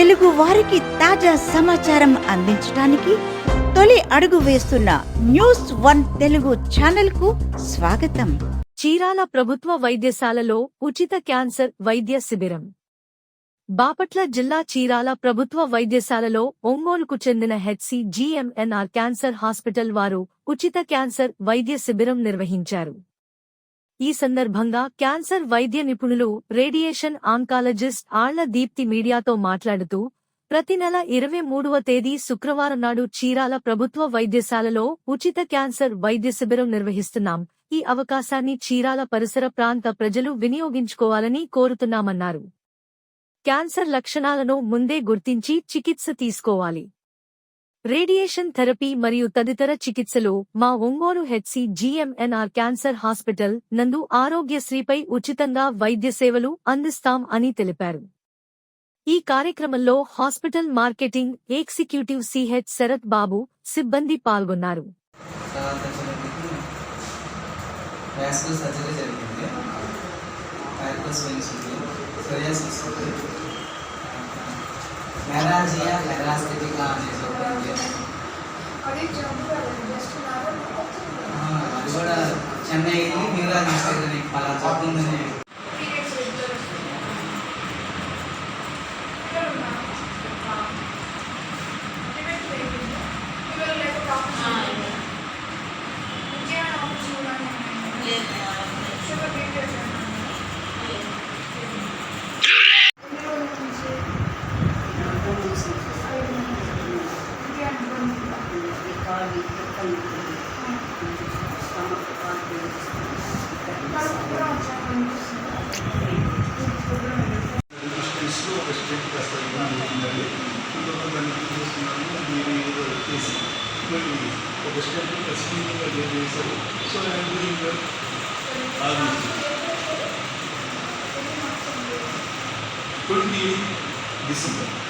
తెలుగు వారికి తాజా సమాచారం అందించడానికి తొలి అడుగు వేస్తున్న న్యూస్ వన్ తెలుగు ఛానల్కు స్వాగతం. చీరాల ప్రభుత్వ వైద్యశాలలో ఉచిత క్యాన్సర్ వైద్య శిబిరం. బాపట్ల జిల్లా చీరాల ప్రభుత్వ వైద్యశాలలో ఒంగోలుకు చెందిన హెచ్సి జీఎంఎన్ఆర్ క్యాన్సర్ హాస్పిటల్ వారు ఉచిత క్యాన్సర్ వైద్య శిబిరం నిర్వహించారు. ఈ సందర్భంగా క్యాన్సర్ వైద్య నిపుణులు రేడియేషన్ ఆంకాలజిస్ట్ ఆళ్ళ దీప్తి మీడియాతో మాట్లాడుతూ ప్రతి నెల ఇరవై మూడవ తేదీ శుక్రవారం నాడు చీరాల ప్రభుత్వ వైద్యశాలలో ఉచిత క్యాన్సర్ వైద్య శిబిరం నిర్వహిస్తున్నాం. ఈ అవకాశాన్ని చీరాల పరిసర ప్రాంత ప్రజలు వినియోగించుకోవాలని కోరుతున్నామన్నారు. క్యాన్సర్ లక్షణాలను ముందే గుర్తించి చికిత్స తీసుకోవాలి. రేడియేషన్ థెరపీ మరియు తదితర చికిత్సలో మా Ongole H C G M N R cancer hospital నందు ఆరోగ్యశ్రీపై ఉచితంగా వైద్య సేవలు అందిస్తాం అని తెలిపారు. ఈ కార్యక్రమంలో hospital marketing executive C H Sharath Babu సిబ్బంది పాల్గొన్నారు. మెరాజియా అనేది చెన్నై వెళ్ళి మీరా తీసుకెళ్ళి నీకు పలా జబ్బు ఉందని उसको भी तस्वीर में दे दे so I am doing well good discipline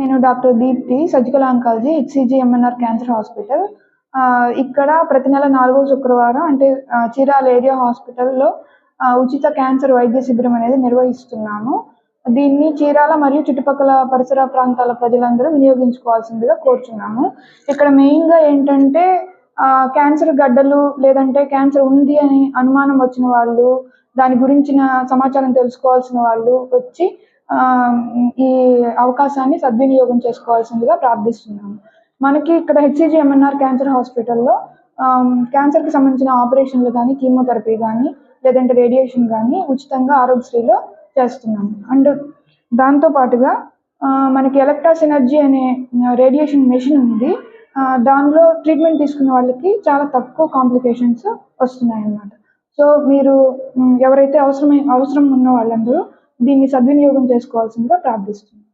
నేను doctor Deepthi surgical oncology H C G M N R cancer hospital ఇక్కడ ప్రతి నెల నాలుగో శుక్రవారం అంటే చీరాల ఏరియా హాస్పిటల్లో ఉచిత క్యాన్సర్ వైద్య శిబిరం అనేది నిర్వహిస్తున్నాము. దీన్ని చీరాల మరియు చుట్టుపక్కల పరిసర ప్రాంతాల ప్రజలందరూ వినియోగించుకోవాల్సిందిగా కోరుచున్నాము. ఇక్కడ మెయిన్గా ఏంటంటే క్యాన్సర్ గడ్డలు లేదంటే క్యాన్సర్ ఉంది అని అనుమానం వచ్చిన వాళ్ళు దాని గురించిన సమాచారం తెలుసుకోవాల్సిన వాళ్ళు వచ్చి ఈ అవకాశాన్ని సద్వినియోగం చేసుకోవాల్సిందిగా ప్రార్థిస్తున్నాము. మనకి ఇక్కడ హెచ్సిజిఎంఎన్ఆర్ క్యాన్సర్ హాస్పిటల్లో క్యాన్సర్కి సంబంధించిన ఆపరేషన్లు కానీ కీమోథెరపీ కానీ లేదంటే రేడియేషన్ కానీ ఉచితంగా ఆరోగ్యశ్రీలో చేస్తున్నాము. అండ్ దాంతో పాటుగా మనకి ఎలక్ట్రాస్ ఎనర్జీ అనే రేడియేషన్ మెషిన్ ఉంది. దానిలో ట్రీట్మెంట్ తీసుకున్న వాళ్ళకి చాలా తక్కువ కాంప్లికేషన్స్ వస్తున్నాయి అన్నమాట సో మీరు ఎవరైతే అవసరమై అవసరం ఉన్న వాళ్ళందరూ దీన్ని సద్వినియోగం చేసుకోవాల్సిందిగా ప్రార్థిస్తున్నాను